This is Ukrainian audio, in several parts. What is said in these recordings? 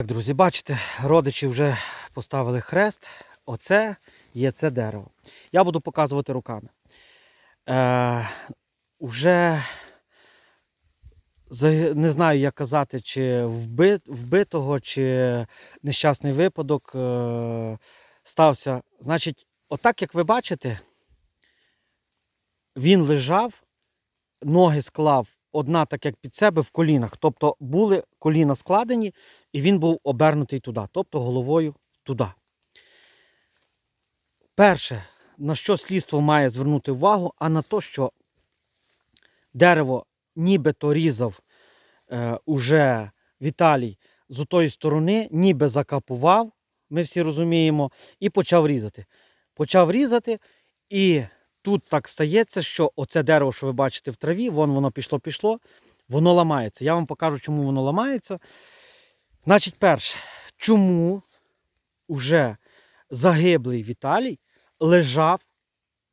Так, друзі, бачите, родичі вже поставили хрест. Оце є це дерево. Я буду показувати руками. Е, уже не знаю, як казати, чи вби, вбитого, чи нещасний випадок е, стався. Значить, отак, як ви бачите, він лежав, ноги склав одна так, як під себе в колінах. Тобто були коліна складені, і він був обернутий туди, тобто головою туди. Перше, на що слідство має звернути увагу, а на те, що дерево нібито різав е, уже Віталій з отої сторони, ніби закапував, ми всі розуміємо, і почав різати. Почав різати, і тут так стається, що оце дерево, що ви бачите в траві, вон воно пішло-пішло, воно ламається. Я вам покажу, чому воно ламається. Значить, перше, чому уже загиблий Віталій лежав,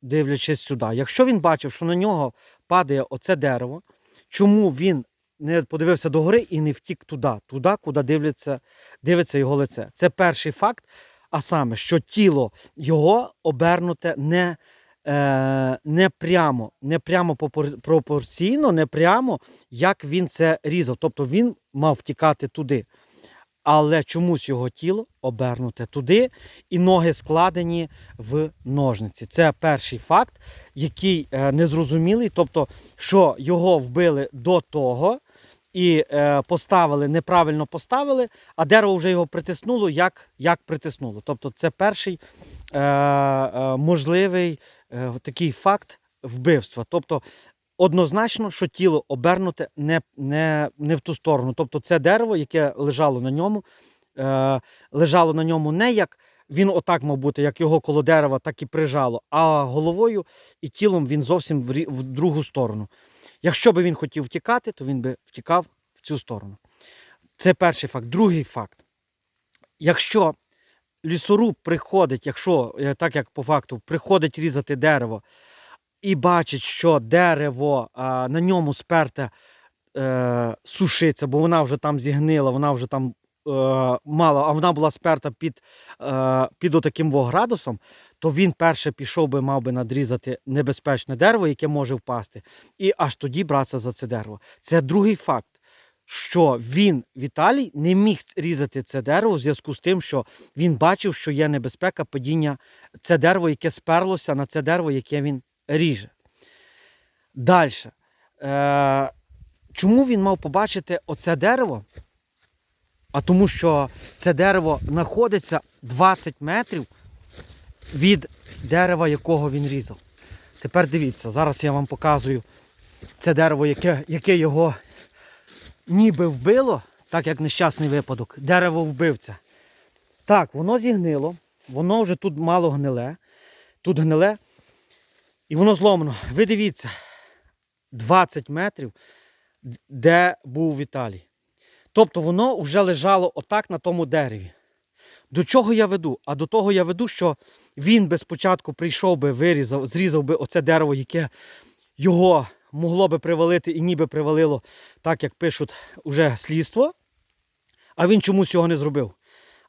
дивлячись сюди. Якщо він бачив, що на нього падає оце дерево, чому він не подивився догори і не втік туди, туди, куди дивляться, дивиться його лице? Це перший факт. А саме, що тіло його обернуте не, е, не прямо, не прямо пропорційно, не прямо, як він це різав. Тобто він мав втікати туди. Але чомусь його тіло обернуте туди, і ноги складені в ножниці. Це перший факт, який е, незрозумілий. Тобто, що його вбили до того і е, поставили, неправильно поставили, а дерево вже його притиснуло, як, як притиснуло. Тобто, це перший е, е, можливий такий факт вбивства. Тобто, однозначно, що тіло обернуте не, не, не в ту сторону. Тобто, це дерево, яке лежало на ньому, е, лежало на ньому не як він отак мав бути, як його коло дерева, так і прижало, а головою і тілом він зовсім в другу сторону. Якщо би він хотів втікати, то він би втікав в цю сторону. Це перший факт. Другий факт. Якщо лісоруб приходить, якщо е, так як по факту, приходить різати дерево і бачить, що дерево а, на ньому сперте е, сушиться, бо вона вже там зігнила, вона вже там е, мала, а вона була сперта під, е, під отаким градусом, то він перше пішов би, мав би надрізати небезпечне дерево, яке може впасти, і аж тоді братися за це дерево. Це другий факт. Що він, Віталій, не міг різати це дерево в зв'язку з тим, що він бачив, що є небезпека падіння це дерево, яке сперлося на це дерево, яке він ріже. Далі. Е, чому він мав побачити оце дерево? А тому що це дерево знаходиться 20 метрів від дерева, якого він різав. Тепер дивіться, зараз я вам показую це дерево, яке, яке його ніби вбило, так як нещасний випадок, дерево вбивця. Так, воно зігнило, воно вже тут мало гниле, тут гниле, і воно зломано. Ви дивіться, 20 метрів, де був Віталій. Тобто воно вже лежало отак на тому дереві. До чого я веду? А до того я веду, що він би спочатку прийшов би, вирізав, зрізав би оце дерево, яке його могло би привалити і ніби привалило, так як пишуть уже слідство. А він чомусь його не зробив.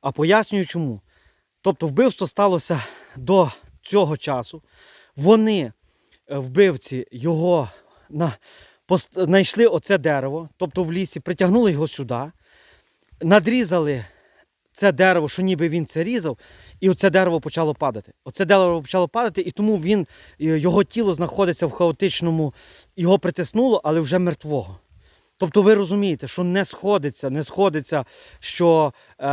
А пояснюю чому. Тобто вбивство сталося до цього часу. Вони, е, вбивці, його на, знайшли оце дерево, тобто в лісі, притягнули його сюди, надрізали це дерево, що ніби він це різав, і оце дерево почало падати. Оце дерево почало падати, і тому він, е, його тіло знаходиться в хаотичному, його притиснуло, але вже мертвого. Тобто ви розумієте, що не сходиться, не сходиться, що е,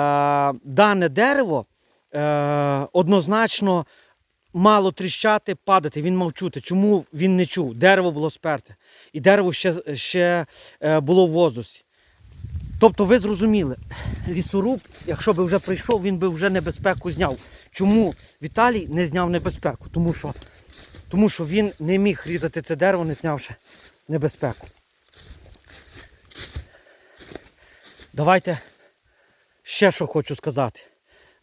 дане дерево е, однозначно мало тріщати, падати. Він мав чути. Чому він не чув? Дерево було сперте. І дерево ще, ще е, було в воздусі. Тобто ви зрозуміли, лісоруб, якщо би вже прийшов, він би вже небезпеку зняв. Чому Віталій не зняв небезпеку? Тому що, тому що він не міг різати це дерево, не знявши небезпеку. Давайте ще що хочу сказати.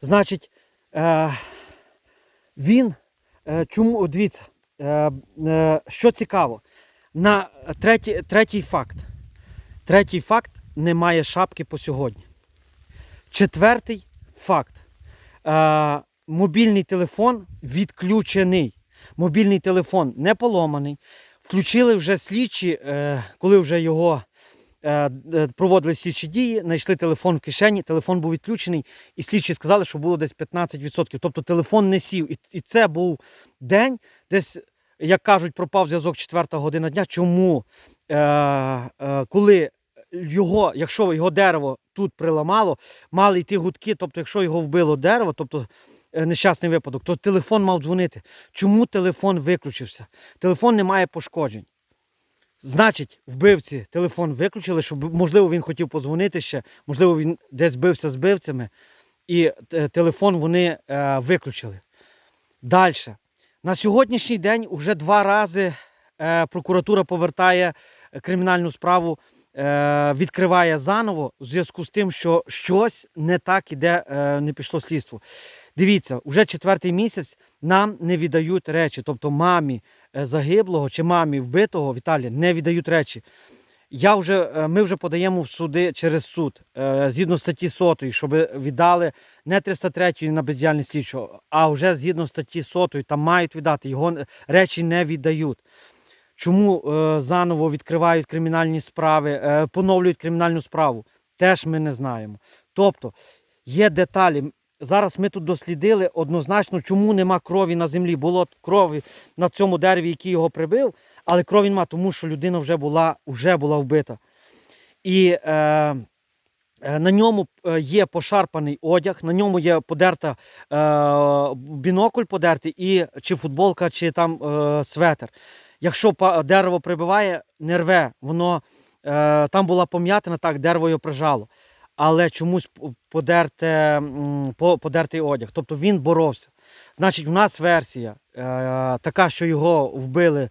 Значить, е, він, е, чому, дивіться, е, е, що цікаво, на третій, третій факт. Третій факт немає шапки по сьогодні. Четвертий факт. Е, мобільний телефон відключений. Мобільний телефон не поломаний. Включили вже слідчі, е, коли вже його е, е, проводили слідчі дії, знайшли телефон в кишені, телефон був відключений, і слідчі сказали, що було десь 15%. Тобто телефон не сів. І, і це був день, десь, як кажуть, пропав зв'язок 4 година дня. Чому? Е, е, коли його, якщо його дерево тут приламало, мали йти гудки, тобто, якщо його вбило дерево, тобто е, нещасний випадок, то телефон мав дзвонити. Чому телефон виключився? Телефон не має пошкоджень. Значить, вбивці телефон виключили, щоб, можливо, він хотів позвонити ще, можливо, він десь бився з бивцями, і е, телефон вони е, виключили. Далі. На сьогоднішній день вже два рази е, прокуратура повертає кримінальну справу, е, відкриває заново у зв'язку з тим, що щось не так іде, е, не пішло слідство. Дивіться, вже четвертий місяць нам не віддають речі, тобто мамі е, загиблого чи мамі вбитого Віталія не віддають речі. Я вже, ми вже подаємо в суди через суд згідно статті 100, щоб віддали не 303 на бездіяльність слідчого, а вже згідно статті 100, там мають віддати, його речі не віддають. Чому е, заново відкривають кримінальні справи, е, поновлюють кримінальну справу, теж ми не знаємо. Тобто є деталі. Зараз ми тут дослідили однозначно, чому нема крові на землі. Було крові на цьому дереві, який його прибив, але крові нема, тому що людина вже була, вже була вбита. І е, е, на ньому е, є пошарпаний одяг, на ньому є подерта е, бінокль подертий, і чи футболка, чи там е, светр. Якщо дерево прибиває, не рве, воно е, там була пом'ятина, так, дерево його прижало. Але чомусь подерте, по- подертий одяг. Тобто він боровся. Значить, в нас версія е, така, що його вбили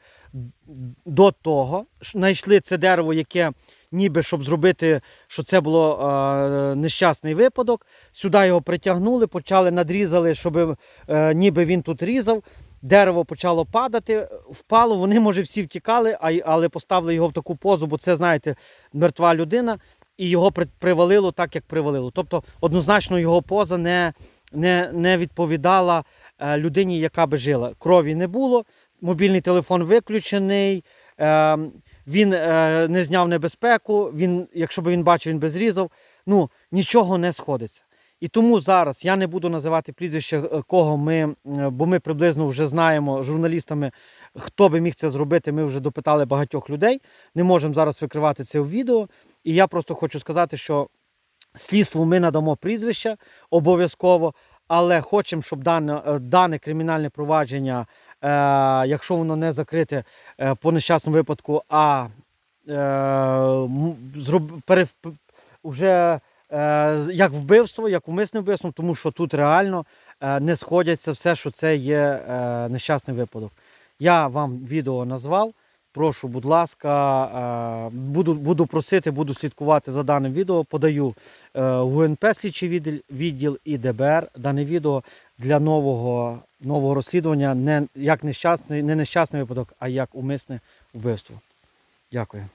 до того, знайшли це дерево, яке ніби щоб зробити, що це було е, нещасний випадок. Сюди його притягнули, почали надрізали, щоб е, ніби він тут різав. Дерево почало падати, впало. Вони, може, всі втікали, але поставили його в таку позу, бо це, знаєте, мертва людина, і його привалило так, як привалило. Тобто, однозначно, його поза не, не, не відповідала е, людині, яка би жила. Крові не було, мобільний телефон виключений. Е, він е, не зняв небезпеку, він, якщо б він бачив, він би зрізав. Ну, нічого не сходиться. І тому зараз я не буду називати прізвище, е, кого ми, е, бо ми приблизно вже знаємо журналістами, хто би міг це зробити. Ми вже допитали багатьох людей. Не можемо зараз викривати це в відео. І я просто хочу сказати, що слідству ми надамо прізвища обов'язково, але хочемо, щоб дане, е, дане кримінальне провадження, якщо воно не закрите е, по нещасному випадку, а е, вже е, як вбивство, як умисне вбивство, тому що тут реально е, не сходяться все, що це є е, нещасний випадок. Я вам відео назвав. Прошу, будь ласка, е, буду, буду просити, буду слідкувати за даним відео. Подаю е, ГУНП слідчий відділ, відділ і ДБР дане відео для нового, нового розслідування не як нещасний, не нещасний випадок, а як умисне вбивство. Дякую.